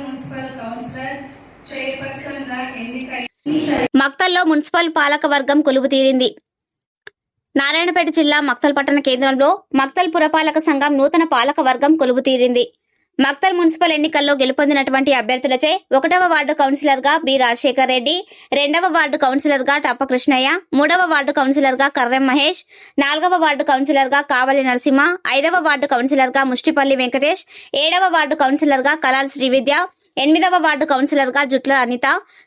Municipal councillor చైర్పర్సన్గా మక్తల్లో municipal పాలక వర్గం కొలువు తీరింది నారాయణపేట జిల్లా మక్తల్ పట్టణ కేంద్రంలో మక్తల్ పురపాలక సంఘం నూతన పాలక వర్గం కొలువు తీరింది మక్తల్ మున్సిపల్ ఎన్నికల్లో గెలుపొందినటువంటి అభ్యర్థులచే ఒకటవ వార్డు కౌన్సిలర్గా బి రాజశేఖర్ రెడ్డి రెండవ వార్డు కౌన్సిలర్గా టప్పకృష్ణయ్య మూడవ వార్డు కౌన్సిలర్గా కర్రెం మహేష్ నాలుగవ వార్డు కౌన్సిలర్గా కావలి నరసింహ ఐదవ వార్డు కౌన్సిలర్గా ముష్టిపల్లి వెంకటేష్ ఏడవ వార్డు కౌన్సిలర్గా కలాల్ శ్రీవిద్య ఎనిమిదవ వార్డు కౌన్సిలర్గా జుట్ల అనిత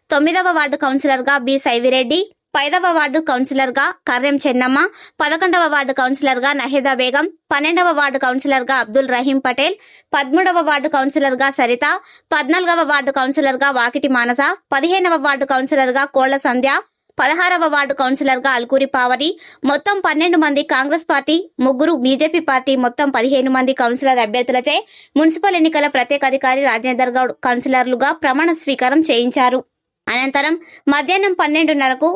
తొమ్మిదవ వార్డు కౌన్సిలర్గా బి సైవిరెడ్డి పైదవ వార్డు కౌన్సిలర్గా కర్రెం చెన్నమ్మ పదకొండవ వార్డు కౌన్సిలర్గా నహేదా బేగం పన్నెండవ వార్డు కౌన్సిలర్గా అబ్దుల్ రహీం పటేల్ పదమూడవ వార్డు కౌన్సిలర్గా సరిత పద్నాలుగవ వార్డు కౌన్సిలర్గా వాకిటి మానస పదిహేనవ వార్డు కౌన్సిలర్గా కోళ్ళ సంధ్య పదహారవ వార్డు కౌన్సిలర్గా అల్కూరి పావని మొత్తం పన్నెండు మంది కాంగ్రెస్ పార్టీ ముగ్గురు బీజేపీ పార్టీ మొత్తం పదిహేను మంది కౌన్సిలర్ అభ్యర్థులచే మున్సిపల్ ఎన్నికల ప్రత్యేక అధికారి రాజేందర్ గౌడ్ కౌన్సిలర్లుగా ప్రమాణ స్వీకారం చేయించారు. అనంతరం మధ్యాహ్నం పన్నెండున్నరకు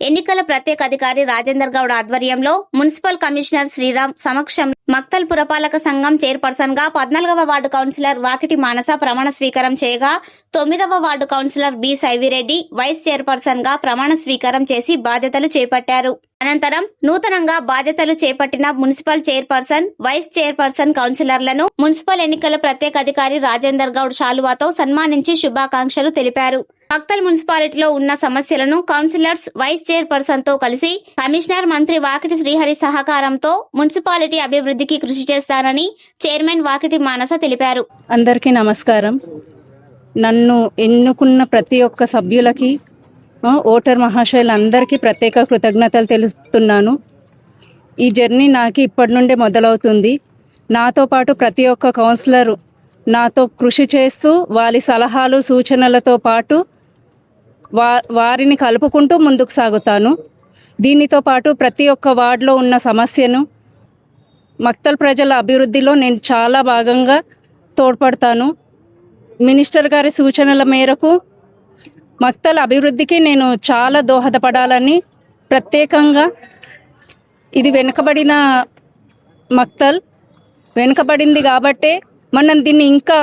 ఎన్నికల ప్రత్యేక అధికారి రాజేందర్ గౌడ్ ఆధ్వర్యంలో మున్సిపల్ కమిషనర్ శ్రీరామ్ సమక్షం మక్తల్ పురపాలక సంఘం చైర్పర్సన్గా పద్నాలుగవ వార్డు కౌన్సిలర్ వాకిటి మానస ప్రమాణ స్వీకారం చేయగా తొమ్మిదవ ward councillor B Saivireddy vice చైర్పర్సన్గా ప్రమాణ స్వీకారం చేసి బాధ్యతలు చేపట్టారు. అనంతరం నూతనంగా బాధ్యతలు చేపట్టిన మున్సిపల్ చైర్పర్సన్ వైస్ చైర్పర్సన్ కౌన్సిలర్లను మున్సిపల్ ఎన్నికల ప్రత్యేక అధికారి రాజేందర్ గౌడ్ శాలువాతో సన్మానించి శుభాకాంక్షలు తెలిపారు. మక్తల్ మున్సిపాలిటీలో ఉన్న సమస్యలను కౌన్సిలర్స్ వైస్ చైర్పర్సన్తో కలిసి కమిషనర్ మంత్రి వాకిటి శ్రీహరి సహకారంతో మున్సిపాలిటీ అభివృద్ధికి కృషి చేస్తానని చైర్మన్ వాకిటి మానస తెలిపారు. అందరికీ నమస్కారం. నన్ను ఎన్నుకున్న ప్రతి ఒక్క సభ్యులకి ఓటర్ మహాశయులందరికీ ప్రత్యేక కృతజ్ఞతలు తెలుపుతున్నాను. ఈ జర్నీ నాకు ఇప్పటి నుండే మొదలవుతుంది. నాతో పాటు ప్రతి ఒక్క కౌన్సిలర్ నాతో కృషి చేస్తూ వారి సలహాలు సూచనలతో పాటు వారిని కలుపుకుంటూ ముందుకు సాగుతాను. దీనితో పాటు ప్రతి ఒక్క వార్డులో ఉన్న సమస్యను మక్తల్ ప్రజల అభివృద్ధిలో నేను చాలా భాగంగా తోడ్పడతాను. మినిస్టర్ గారి సూచనల మేరకు మక్తల్ అభివృద్ధికి నేను చాలా దోహదపడాలని ప్రత్యేకంగా ఇది వెనుకబడిన మక్తల్ వెనుకబడింది కాబట్టే మనం దీన్ని ఇంకా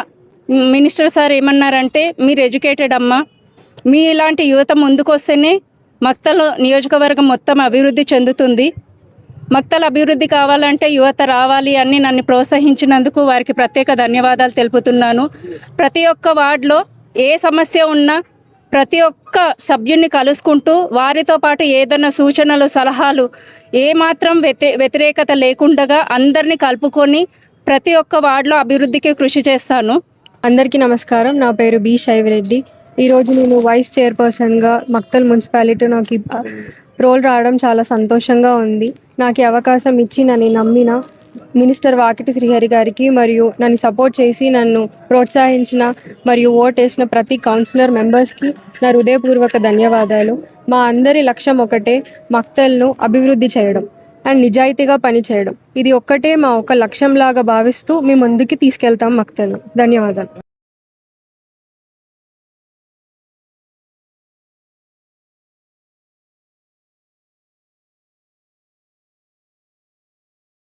మినిస్టర్ సార్ ఏమన్నారంటే మీరు ఎడ్యుకేటెడ్ అమ్మా మీ ఇలాంటి యువత ముందుకొస్తేనే మక్తల్ నియోజకవర్గం మొత్తం అభివృద్ధి చెందుతుంది. మక్తల్ అభివృద్ధి కావాలంటే యువత రావాలి అని నన్ను ప్రోత్సహించినందుకు వారికి ప్రత్యేక ధన్యవాదాలు తెలుపుతున్నాను. ప్రతి ఒక్క వార్డులో ఏ సమస్య ఉన్నా ప్రతి ఒక్క సభ్యుని కలుసుకుంటూ వారితో పాటు ఏదైనా సూచనలు సలహాలు ఏమాత్రం వ్యతి వ్యతిరేకత లేకుండగా అందరినీ కలుపుకొని ప్రతి ఒక్క వార్డులో అభివృద్ధికి కృషి చేస్తాను. అందరికీ నమస్కారం. నా పేరు బి శైవరెడ్డి. ఈరోజు నేను వైస్ చైర్పర్సన్గా మక్తల్ మున్సిపాలిటీ నాకు రోల్ రావడం చాలా సంతోషంగా ఉంది. నాకు అవకాశం ఇచ్చి నన్ను నమ్మిన మినిస్టర్ వాకిటి శ్రీహరి గారికి మరియు నన్ను సపోర్ట్ చేసి నన్ను ప్రోత్సహించిన మరియు ఓటేసిన ప్రతి కౌన్సిలర్ మెంబర్స్కి నా హృదయపూర్వక ధన్యవాదాలు. మా అందరి లక్ష్యం ఒకటే మక్తల్ను అభివృద్ధి చేయడం అండ్ నిజాయితీగా పనిచేయడం ఇది ఒక్కటే మా ఒక లక్ష్యంలాగా భావిస్తూ మేము ముందుకి తీసుకెళ్తాం మక్తల్ని. ధన్యవాదాలు.